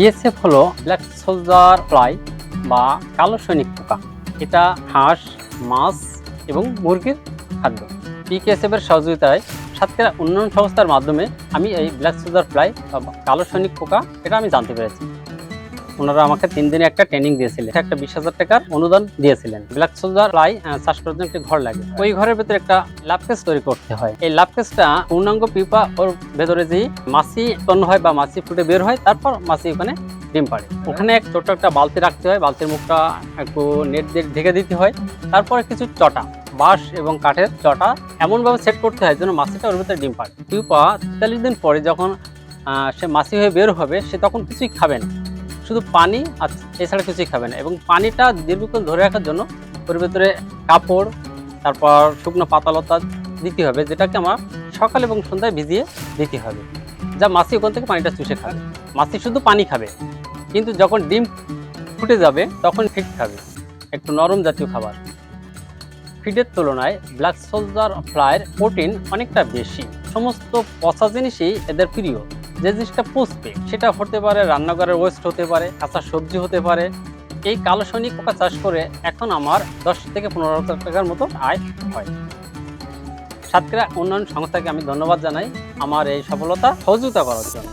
BSF হলো black soldier fly বা কালো সৈনিক পোকা। এটা হাঁস, মাছ এবং মুরগির খাদ্য। পিকেএসএফ এর সহযোগিতায় সাতক্ষীরা উন্নয়ন সংস্থার মাধ্যমে আমি এই ব্ল্যাক সোলজার ফ্লাই বা কালো সৈনিক পোকা, এটা আমি জানতে পেরেছি। ওনারা আমাকে তিন দিনে একটা ট্রেনিং দিয়েছিলেন। একটা বিশ হাজার টাকার অনুদান দিয়েছিলেন। ব্ল্যাক ফ্লাই আহ, চাষ জন্য একটি ঘর লাগে। ওই ঘরের ভেতরে একটা লাভ কেস তৈরি করতে হয়। এই লাভ কেসটা পূর্ণাঙ্গ পিপা ওর ভেতরে যে মাছি উৎপন্ন হয় বা মাছি ফুটে বের হয় তারপর মাছি ওখানে ডিম পাড়ে। ওখানে এক ছোট একটা বালতি রাখতে হয়। বালতির মুখটা একটু নেট দিয়ে ঢেকে দিতে হয়। তারপরে কিছু চটা বাঁশ এবং কাঠের চটা এমনভাবে সেট করতে হয় যেন মাছিটা ওর ভিতরে ডিম পাড়ে। পিপা তেতাল্লিশ দিন পরে যখন সে মাছি হয়ে বের হবে সে তখন কিছুই খাবে না। শুধু পানি আর এছাড়া কিছুই খাবে না। এবং পানিটা দীর্ঘক্ষণ ধরে রাখার জন্য ওর ভেতরে কাপড়, তারপর শুকনো পাতালতা দিতে হবে, যেটাকে আমার সকাল এবং সন্ধ্যায় ভিজিয়ে দিতে হবে, যা মাছি ওখান থেকে পানিটা চুষে খাবে মাছি শুধু পানি খাবে, কিন্তু যখন ডিম ফুটে যাবে, তখন ফিট খাবে, একটু নরম জাতীয় খাবার। ফিডের তুলনায় ব্ল্যাক সোলজার ফ্লাইয়ের প্রোটিন অনেকটা বেশি। সমস্ত পচা জিনিসই এদের প্রিয়। যে জিনিসটা পুষবে, সেটা হতে পারে রান্নাঘরের ওয়েস্ট হতে পারে, কাঁচা সবজি হতে পারে। এই কালো শনি পোকা চাষ করে এখন আমার দশ থেকে পনেরো হাজার টাকার মতো আয় হয়। সাতক্ষীরা উন্নয়ন সংস্থাকে আমি ধন্যবাদ জানাই আমার এই সফলতা সহযোগিতা করার জন্য।